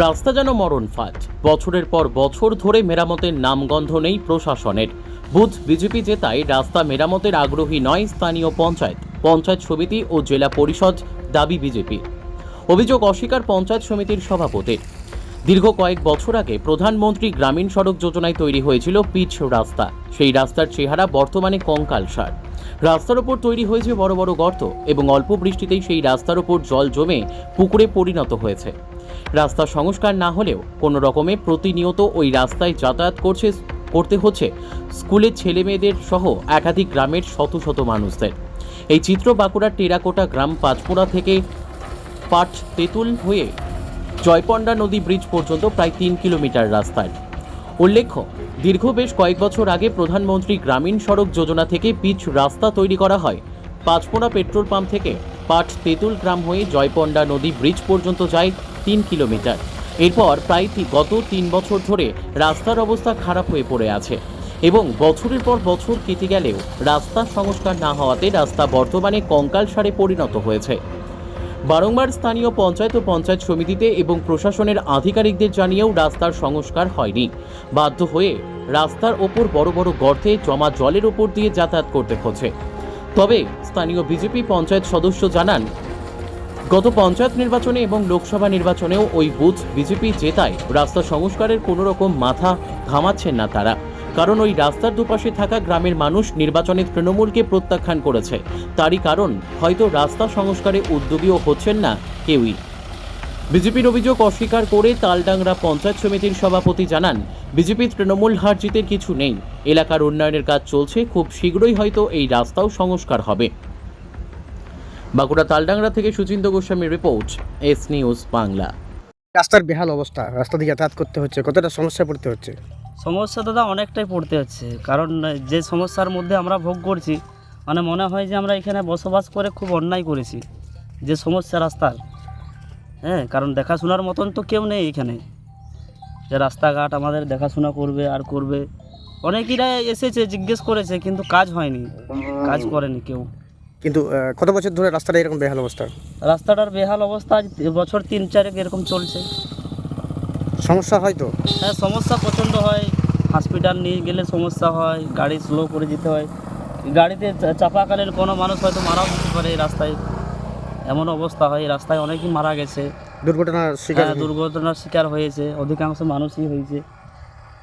রাস্তা যেন মরণ ফাঁদ। বছরের পর বছর ধরে মেরামতের নামগন্ধ নেই প্রশাসনের। বুথ বিজেপি জেতায়, রাস্তা মেরামতের আগ্রহী নয় স্থানীয় পঞ্চায়েত পঞ্চায়েত সমিতি ও জেলা পরিষদ, দাবি বিজেপি। অভিযোগ অস্বীকার পঞ্চায়েত সমিতির সভাপতির। দীর্ঘ কয়েক বছর আগে প্রধানমন্ত্রী গ্রামীণ সড়ক যোজনায় তৈরি হয়েছিল পিচ রাস্তা। সেই রাস্তার চেহারা বর্তমানে কঙ্কাল সার। রাস্তার ওপর তৈরি হয়েছে বড় বড় গর্ত এবং অল্প বৃষ্টিতেই সেই রাস্তার ওপর জল জমে পুকুরে পরিণত হয়েছে। রাস্তা সংস্কার না হলেও কোনো রকমে প্রতিনিয়ত ওই রাস্তায় যাতায়াত করছে, করতে হচ্ছে স্কুলের ছেলে মেয়েদের সহ একাধিক গ্রামের শত শত মানুষদের। এই চিত্র বাঁকুড়ার টেরাকোটা গ্রাম পাঁচপুরা থেকে পাট তেঁতুল হয়ে জয়পন্ডা নদী ব্রিজ পর্যন্ত প্রায় তিন কিলোমিটার রাস্তায়। উল্লেখ্য, দীর্ঘ বেশ কয়েক বছর আগে প্রধানমন্ত্রী গ্রামীণ সড়ক যোজনা থেকে পিচ রাস্তা তৈরি করা হয়। পাঁচপোড়া পেট্রোল পাম্প থেকে পাট তেঁতুল গ্রাম হয়ে জয়পন্ডা নদী ব্রিজ পর্যন্ত যায় তিন কিলোমিটার। এরপর প্রায় গত তিন বছর ধরে রাস্তার অবস্থা খারাপ হয়ে পড়ে আছে এবং বছরের পর বছর কেটে গেলেও রাস্তা সংস্কার না হওয়াতে রাস্তা বর্তমানে কঙ্কাল সারে পরিণত হয়েছে। বারংবার স্থানীয় পঞ্চায়েত ও পঞ্চায়েত সমিতিতে এবং প্রশাসনের আধিকারিকদের জানিয়েও রাস্তার সংস্কার হয়নি। বাধ্য হয়ে রাস্তার ওপর বড় বড় গর্তে জমা জলের ওপর দিয়ে যাতায়াত করতে হচ্ছে। তবে স্থানীয় বিজেপি পঞ্চায়েত সদস্য জানান গত পঞ্চায়েত নির্বাচনে এবং লোকসভা নির্বাচনেও ওই বুথ বিজেপি জেতায়। রাস্তা সংস্কারের কোনো রকম মাথা ঘামাচ্ছেন না তারা। কারণ ওই রাস্তার দুপাশে থাকা গ্রামের মানুষ নির্বাচনে তৃণমূলকে প্রত্যাখ্যান করেছে। তারই কারণ, হয়তো রাস্তা সংস্কারে উদ্যোগীও হচ্ছেন না কেউই। বিজেপির অভিযোগ অস্বীকার করে তালডাংরা পঞ্চায়েত সমিতির সভাপতি জানান, বিজেপি তৃণমূল হার জিতের কিছু নেই। এলাকার উন্নয়নের কাজ চলছে, খুব শীঘ্রই হয়তো এই রাস্তাও সংস্কার হবে। বাঁকুড়া তালডাংরা থেকে সুচিন্ত গোস্বামীর রিপোর্ট এস নিউজ বাংলা। রাস্তার বেহাল অবস্থা রাস্তা দিয়ে যাতায়াত করতে হচ্ছে কতটা সমস্যা পড়তে হচ্ছে? সমস্যা দাদা অনেকটাই পড়তে হচ্ছে কারণ যে সমস্যার মধ্যে আমরা ভোগ করছি মানে মনে হয় যে আমরা এখানে বসবাস করে খুব অন্যায় করেছি যে সমস্যা রাস্তার। হ্যাঁ কারণ দেখাশোনার মতন তো কেউ নেই এখানে। যে রাস্তাঘাট আমাদের দেখাশোনা করবে আর করবে। অনেকেরা এসেছে জিজ্ঞেস করেছে কিন্তু কাজ হয়নি কাজ করেনি কেউ। কিন্তু কত বছর ধরে রাস্তাটা এরকম বেহাল অবস্থা? রাস্তাটার বেহাল অবস্থা আজ বছর তিন চারেক এরকম চলছে। সমস্যা হয় তো? হ্যাঁ সমস্যা প্রচণ্ড হয়। হসপিটাল নিয়ে গেলে সমস্যা হয় গাড়ি স্লো করে যেতে হয়। গাড়িতে চা- চাপাকালীন কোনো মানুষ হয়তো মারাও যেতে পারে এই রাস্তায়। এমন অবস্থা হয় এই রাস্তায় অনেকেই মারা গেছে। দুর্ঘটনার শিকার হ্যাঁ, দুর্ঘটনার শিকার হয়েছে অধিকাংশ মানুষই হয়েছে।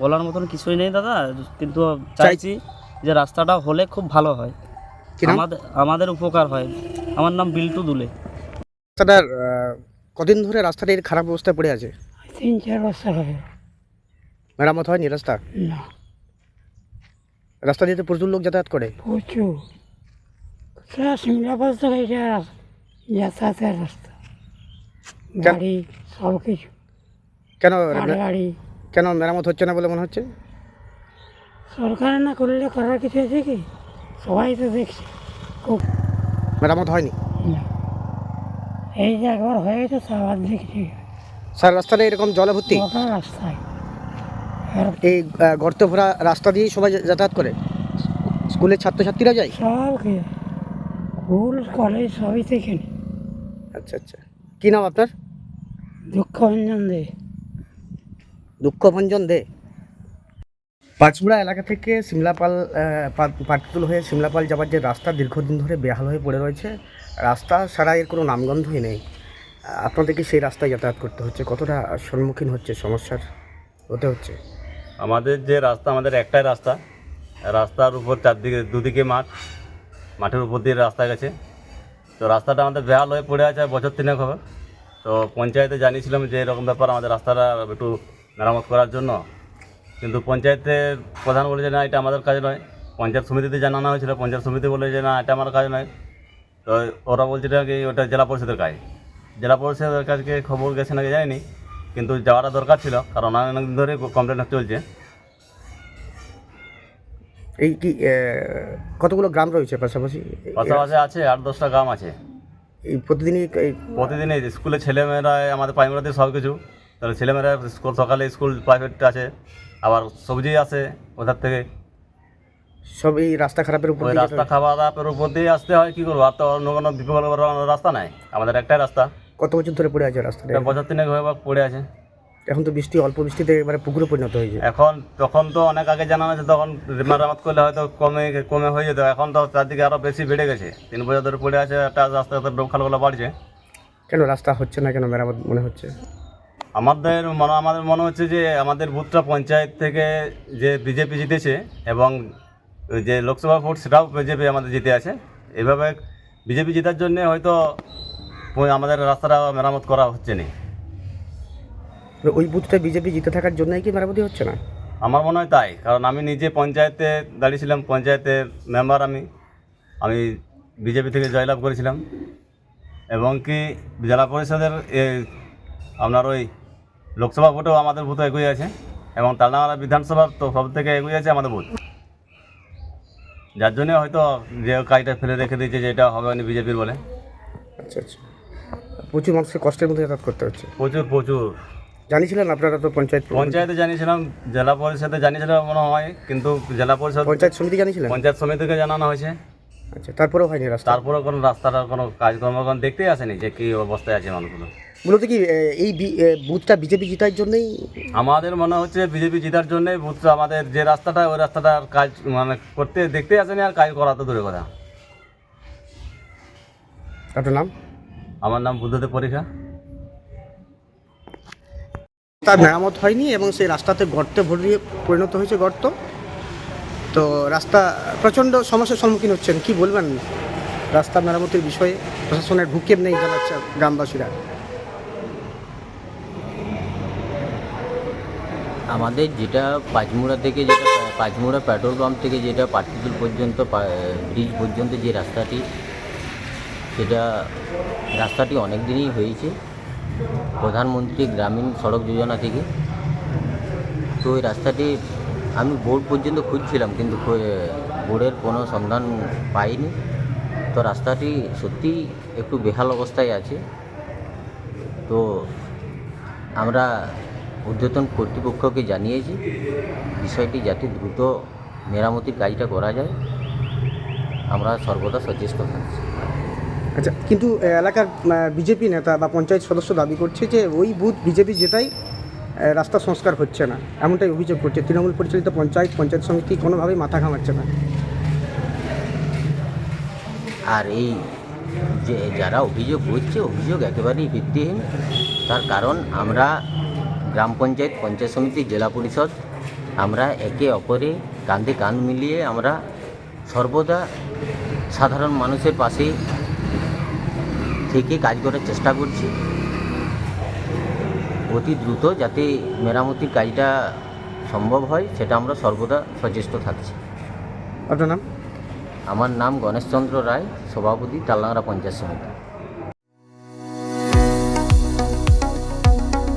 বলার মতন কিছুই নেই দাদা কিন্তু চাইছি যে রাস্তাটা হলে খুব ভালো হয়। আমাদের আমাদের উপকার হয়। আমার নাম বিল্টু দুলে। রাস্তাটার কদিন ধরে রাস্তাটা এর খারাপ অবস্থায় পড়ে আছে? তিন চার বছর হবে। মেরামত হয়নি রাস্তা? না। রাস্তা দিয়ে তো প্রচুর লোক যাতায়াত করে। প্রচুর। সেটা সিমলাবাস থেকে এটা যাতায়াতের রাস্তা। গাড়ি সব কিছু। কেন গাড়ি? কেন মেরামত হচ্ছে না বলে মনে হচ্ছে? সরকার না করলে করার কিছু আছে কি? সবাই তো দেখছে। খুব মেরামত হয়নি? না। এই যে একবার হয়ে গেছে আবার দেখছি। স্যার রাস্তাটা এরকম জলে ভর্তি? গোটা রাস্তায়। আর এই আহ, গর্ত ভরা রাস্তা দিয়েই সবাই যা- যাতায়াত করে? স্কুলের ছাত্রছাত্রীরা যায়? সব কিছু স্কুল কলেজ সবই থেকে আচ্ছা আচ্ছা। কী নাম আপনার? দুঃখ ভঞ্জন দেয় দুঃখভঞ্জন দে। পাঁচমুড়া এলাকা থেকে সিমলাপাল পাটতুল হয়ে সিমলাপাল যাবার যে রাস্তা দীর্ঘদিন ধরে বেহাল হয়ে পড়ে রয়েছে, রাস্তা ছাড়া এর কোনো নামগন্ধই নেই। আপনাদেরকে সেই রাস্তায় যাতায়াত করতে হচ্ছে। কতটা সম্মুখীন হচ্ছে, সমস্যার হতে হচ্ছে? আমাদের যে রাস্তা, আমাদের একটাই রাস্তা। রাস্তার উপর চারদিকে, দুদিকে মাঠ, মাঠের উপর দিয়ে রাস্তা গেছে। তো রাস্তাটা আমাদের বেহাল হয়ে পড়ে আছে বছর তিনেক হবে। তো পঞ্চায়েতে জানিয়েছিলাম যে এরকম ব্যাপার আমাদের রাস্তাটা একটু মেরামত করার জন্য। কিন্তু পঞ্চায়েতের প্রধান বলে যে না এটা আমাদের কাজ নয়। পঞ্চায়েত সমিতিতে জানানো হয়েছিল পঞ্চায়েত সমিতি বলে যে না এটা আমার কাজ নয়। তো ওরা বলছিল কি ওটা জেলা পরিষদের কাজ। জেলা পরিষদের কাছকে খবর গেছে নাকি জানিনি কিন্তু যাওয়াটা দরকার ছিল কারণ অনেক দিন ধরে কমপ্লেন চলছে। এই কি কতগুলো গ্রাম রয়েছে পাশাপাশি? পাশাপাশি আছে আট দশটা গ্রাম আছে। এই প্রতিদিনই এই প্রতিদিন এই স্কুলে ছেলেমেয়েরা আমাদের প্রাইমারিতে সব কিছু তাহলে ছেলেমেয়েরা স্কুল সকালে স্কুল প্রাইভেট আছে। আবার সবজি আসে ওধার থেকে সব এই রাস্তা খারাপের উপর ওই দিয়ে রাস্তা খাওয়া দাওয়ার উপর দিয়ে আসতে হয় কী করব? আর তো অন্য কোনো বিকল্প রাস্তা নাই। আমাদের একটাই রাস্তা। কত বছর ধরে পড়ে আছে রাস্তাটা? এটা বছর তিনেক হয়ে বা পড়ে আছে। এখন তো বৃষ্টি অল্প বৃষ্টিতে এবারে পুকুরে পরিণত হয়েছে এখন তখন তো অনেক আগে জানানো আছে তখন মেরামত করলে হয়তো কমে কমে হয়ে যেত। এখন তো চারদিকে আরও বেশি বেড়ে গেছে। তিন বছর ধরে পড়ে আছে একটা রাস্তা খালগুলো বাড়ছে। কেন রাস্তা হচ্ছে না কেন মেরামত মনে হচ্ছে? আমাদের মনে আমাদের মনে হচ্ছে যে আমাদের বুথটা পঞ্চায়েত থেকে যে বিজেপি জিতেছে এবং যে লোকসভা ভোট সেটাও বিজেপি আমাদের জিতে আছে। এভাবে বিজেপি জেতার জন্য হয়তো আমাদের রাস্তাটা মেরামত করা হচ্ছে না। ওই বুথটা বিজেপি জিতে থাকার জন্যই কি মেরামতি হচ্ছে না? আমার মনে হয় তাই কারণ আমি নিজে পঞ্চায়েতে দাঁড়িয়েছিলাম পঞ্চায়েতের মেম্বার আমি। আমি বিজেপি থেকে জয়লাভ করেছিলাম। এবং কি জেলা পরিষদের আপনার ওই লোকসভা ভোটেও আমাদের বুথ এগিয়ে আছে এবং তালডাঙ্গা বিধানসভার তো সব থেকে এগিয়ে আছে আমাদের বুথ। যার জন্য হয়তো যে কাজটা ফেলে রেখে দিয়েছে যে এটা হবে না বিজেপির বলে। আচ্ছা আচ্ছা। প্রচুর মানুষকে কষ্টের মধ্যে যাতায়াত করতে হচ্ছে। প্রচুর প্রচুর। জানিয়েছিলেন আপনারা তো পঞ্চায়েত পঞ্চায়েতে জানিয়েছিলাম জেলা পরিষদে জানিয়েছিলাম মনে হয় কিন্তু জেলা পরিষদ পঞ্চায়েত সমিতি জানিয়েছিলেন? পঞ্চায়েত সমিতিকে জানানো হয়েছে। আচ্ছা তারপরেও হয়নি রাস্তা। তারপরে কোনো রাস্তাটার কোনো কাজকর্ম কোনো দেখতেই আসেনি যে কী অবস্থায় আছে মানুষগুলো। মূলত কি এই বুথটা বিজেপি জিতার জন্যই? আমাদের মনে হচ্ছে বিজেপি জেতার জন্যে বুথটা আমাদের যে রাস্তাটা ওই রাস্তাটার কাজ মানে করতে দেখতেই আসেনি আর কাজ করা তো দূরে কথা। আপনার নাম? আমার নাম বুদ্ধদেব পরীক্ষা তার মেরামত হয়নি এবং সেই রাস্তাতে গর্তে ভরিয়ে পরিণত হয়েছে গর্ত। তো রাস্তা প্রচণ্ড সমস্যার সম্মুখীন হচ্ছেন। কি বলবেন রাস্তা মেরামতের বিষয়ে? প্রশাসনের ভূক্ষেপ নেই জানাচ্ছে গ্রামবাসীরা। আমাদের যেটা পাঁচমুড়া থেকে যেটা পাঁচমুড়া পেট্রোল পাম্প থেকে যেটা পার্টিকুল পর্যন্ত ব্রিজ পর্যন্ত যে রাস্তাটি, সেটা রাস্তাটি অনেক দিনই হয়েছে। প্রধানমন্ত্রী গ্রামীণ সড়ক যোজনা থেকে। তো ওই রাস্তাটি আমি বোর্ড পর্যন্ত খুঁজছিলাম, কিন্তু বোর্ডের কোনো সন্ধান পাইনি। তো রাস্তাটি সত্যি একটু বেহাল অবস্থায় আছে। তো আমরা ঊর্ধ্বতন কর্তৃপক্ষকে জানিয়েছি বিষয়টি যাতে দ্রুত মেরামতির কাজটা করা যায়। আমরা সর্বদা সচেষ্ট থাকছি। আচ্ছা কিন্তু এলাকার বিজেপি নেতা বা পঞ্চায়েত সদস্য দাবি করছে যে ওই বুথ বিজেপি যেটাই রাস্তা সংস্কার হচ্ছে না এমনটাই অভিযোগ করছে। তৃণমূল পরিচালিত পঞ্চায়েত পঞ্চায়েত সমিতি কোনোভাবেই মাথা ঘামাচ্ছে না। আর এই যে যারা অভিযোগ করছে অভিযোগ একেবারেই ভিত্তিহীন। তার কারণ আমরা গ্রাম পঞ্চায়েত পঞ্চায়েত সমিতি জেলা পরিষদ আমরা একে অপরে কাঁধে কাঁধ মিলিয়ে আমরা সর্বদা সাধারণ মানুষের পাশে থেকে কাজ করার চেষ্টা করছি। অতি দ্রুত যাতে মেরামতির কাজটা সম্ভব হয় সেটা আমরা সর্বদা সচেষ্ট থাকছি। আপনার নাম? আমার নাম গণেশচন্দ্র রায় সভাপতি তালনাগড়া পঞ্চায়েত সমিতি।